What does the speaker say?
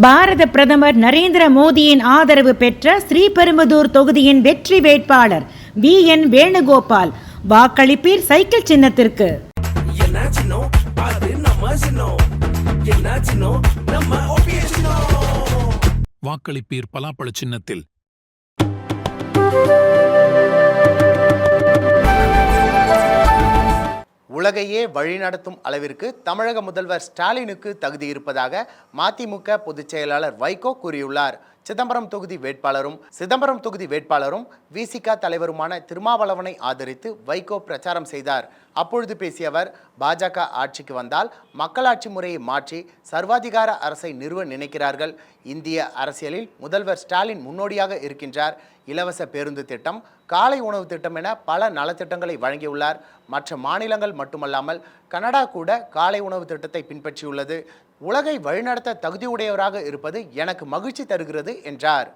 பாரத பிரதமர் நரேந்திர மோடியின் ஆதரவு பெற்ற ஸ்ரீபெரும்புதூர் தொகுதியின் வெற்றி வேட்பாளர் வி என் வேணுகோபால். வாக்களிப்பீர் சைக்கிள் சின்னத்திற்கு. வாக்களிப்பீர் பலாப்பழ சின்னத்தில். உலகையே வழிநடத்தும் அளவிற்கு தமிழக முதல்வர் ஸ்டாலினுக்கு தகுதி இருப்பதாக மதிமுக பொதுச் செயலாளர் வைகோ கூறியுள்ளார். சிதம்பரம் தொகுதி வேட்பாளரும் சிதம்பரம் தொகுதி வேட்பாளரும் விசிக தலைவருமான திருமாவளவனை ஆதரித்து வைகோ பிரச்சாரம் செய்தார். அப்பொழுது பேசிய அவர் பாஜக ஆட்சிக்கு வந்தால் மக்களாட்சி முறையை மாற்றி சர்வாதிகார அரசை நிறுவ நினைக்கிறார்கள். இந்திய அரசியலில் முதல்வர் ஸ்டாலின் முன்னோடியாக இருக்கின்றார். இலவச பேருந்து திட்டம் காலை உணவு திட்டம் என பல நலத்திட்டங்களை வழங்கியுள்ளார். மற்ற மாநிலங்கள் மட்டுமல்லாமல் கனடா கூட காலை உணவு திட்டத்தை பின்பற்றியுள்ளது. உலகை வழிநடத்த தகுதியுடையவராக இருப்பது எனக்கு மகிழ்ச்சி தருகிறது என்றார்.